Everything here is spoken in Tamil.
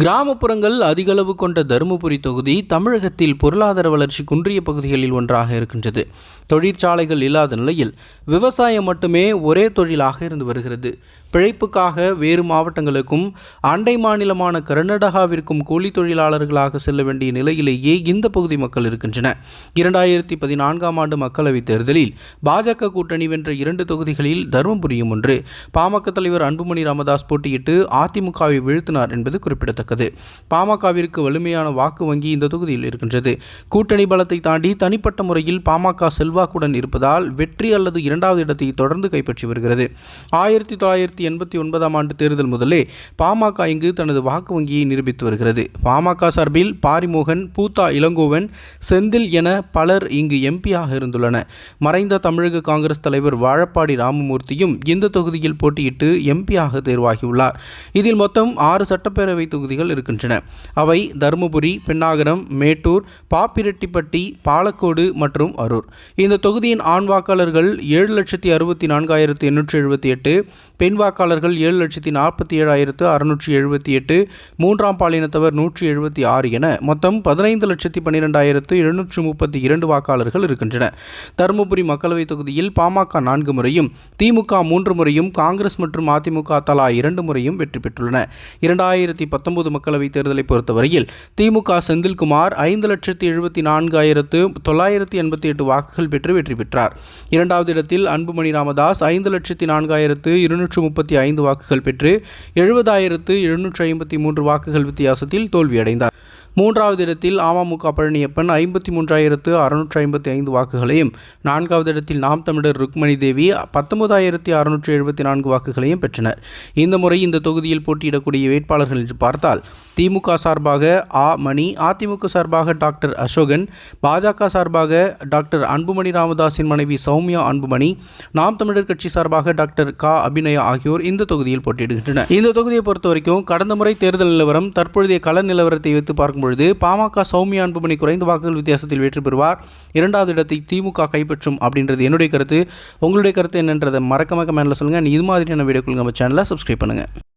கிராமப்புறங்கள் அதிகளவு கொண்ட தருமபுரி தொகுதி தமிழகத்தில் பொருளாதார வளர்ச்சி குன்றிய பகுதிகளில் ஒன்றாக இருக்கின்றது. தொழிற்சாலைகள் இல்லாத நிலையில் விவசாயம் மட்டுமே ஒரே தொழிலாக இருந்து வருகிறது. பிழைப்புக்காக வேறு மாவட்டங்களுக்கும் அண்டை மாநிலமான கர்நாடகாவிற்கும் கூலி தொழிலாளர்களாக செல்ல வேண்டிய நிலையிலேயே இந்த பகுதி மக்கள் இருக்கின்றன. இரண்டாயிரத்தி பதினான்காம் ஆண்டு மக்களவைத் தேர்தலில் பாஜக கூட்டணி வென்ற இரண்டு தொகுதிகளில் தருமபுரியும் ஒன்று. பாமக தலைவர் அன்புமணி ராமதாஸ் போட்டியிட்டு அதிமுகவை வீழ்த்தினார் என்பது குறிப்பிடத்தக்கது. பாமகவிற்கு வலிமையான வாக்கு வங்கி இந்த தொகுதியில் இருக்கின்றது. கூட்டணி பலத்தை தாண்டி தனிப்பட்ட முறையில் பாமக செல்வாக்குடன் இருப்பதால் வெற்றி அல்லது இரண்டாவது இடத்தை தொடர்ந்து கைப்பற்றி வருகிறது. ஆயிரத்தி தொள்ளாயிரத்தி எண்பத்தி ஒன்பதாம் ஆண்டு தேர்தல் முதலே பாமக இங்கு தனது வாக்கு வங்கியை நிரூபித்து வருகிறது. பாமக சார்பில் பாரிமோகன் பூத்தா இளங்கோவன் செந்தில் என பலர் இங்கு எம்பியாக இருந்துள்ளனர் மறைந்த தமிழக காங்கிரஸ் தலைவர் வாழப்பாடி ராமமூர்த்தியும் இந்த தொகுதியில் போட்டியிட்டு எம்பியாக தேர்வாகியுள்ளார். இதில் மொத்தம் ஆறு சட்டப்பேரவை தொகுதிகள் இருக்கின்றன. அவை தருமபுரி பெண்ணாகரம் மேட்டூர் பாப்பிரெட்டிப்பட்டி பாலக்கோடு மற்றும் அரூர். இந்த தொகுதியின் ஆண் வாக்காளர்கள் ஏழு லட்சத்தி அறுபத்தி நான்காயிரத்து எண்ணூற்றி எழுபத்தி எட்டு பெண் வாக்காளர்கள் ஏழு லட்சத்தி நாற்பத்தி ஏழாயிரத்து அறுநூற்றி எழுபத்தி எட்டு மூன்றாம் பாலினத்தவர் நூற்றி எழுபத்தி ஆறு என மொத்தம் பதினைந்து லட்சத்தி பன்னிரெண்டாயிரத்து எழுநூற்று முப்பத்தி இரண்டு வாக்காளர்கள் இருக்கின்றன. தருமபுரி மக்களவைத் தொகுதியில் பாமக நான்கு முறையும் திமுக மூன்று முறையும் காங்கிரஸ் மற்றும் அதிமுக தலா இரண்டு முறையும் வெற்றி பெற்றுள்ளன. இரண்டாயிரத்தி பத்தொன்பது மக்களவைத் தேர்தலை பொறுத்தவரையில் திமுக செந்தில்குமார் ஐந்து லட்சத்தி எழுபத்தி நான்காயிரத்து தொள்ளாயிரத்தி எண்பத்தி எட்டு வாக்குகள் பெற்று வெற்றி பெற்றார். இரண்டாவது இடத்தில் அன்புமணி ராமதாஸ் ஐந்து லட்சத்தி நான்காயிரத்து இருநூற்று முப்பத்தி ஐந்து வாக்குகள் பெற்று எழுபதாயிரத்து எழுநூற்று ஐம்பத்தி மூன்று வாக்குகள் வித்தியாசத்தில் தோல்வியடைந்தார். மூன்றாவது இடத்தில் அமமுக பழனியப்பன் ஐம்பத்தி மூன்றாயிரத்து அறுநூற்றி ஐம்பத்தி ஐந்து வாக்குகளையும் நான்காவது இடத்தில் நாம் தமிழர் ருக்மணி தேவி பத்தொன்பதாயிரத்தி அறுநூற்றி எழுபத்தி நான்கு வாக்குகளையும் பெற்றனர். இந்த முறை இந்த தொகுதியில் போட்டியிடக்கூடிய வேட்பாளர்கள் என்று பார்த்தால் திமுக சார்பாக ஆ. மணி அதிமுக சார்பாக டாக்டர் அசோகன் பாஜக சார்பாக டாக்டர் அன்புமணி ராமதாஸின் மனைவி சௌமியா அன்புமணி நாம் தமிழர் கட்சி சார்பாக டாக்டர் கா. அபிநயா ஆகியோர் இந்த தொகுதியில் போட்டியிடுகின்றனர். இந்த தொகுதியை பொறுத்த வரைக்கும் கடந்த முறை தேர்தல் நிலவரம் தற்பொழுதைய கள நிலவரத்தை வைத்து பார்க்கும் பொழுது பாமக சௌமியா அன்புமணி குறைந்த வாக்குகள் வித்தியாசத்தில் வெற்றி பெறுவார். இரண்டாவது இடத்தை திமுக கைப்பற்றும் அப்படின்றது என்னுடைய கருத்து. உங்களுடைய கருத்து என்னன்றதை மறக்காம கமெண்ட்ல சொல்லுங்கள் இது மாதிரியான வீடியோக்கள் நம்ம சேனலை சப்ஸ்கிரைப் பண்ணுங்கள்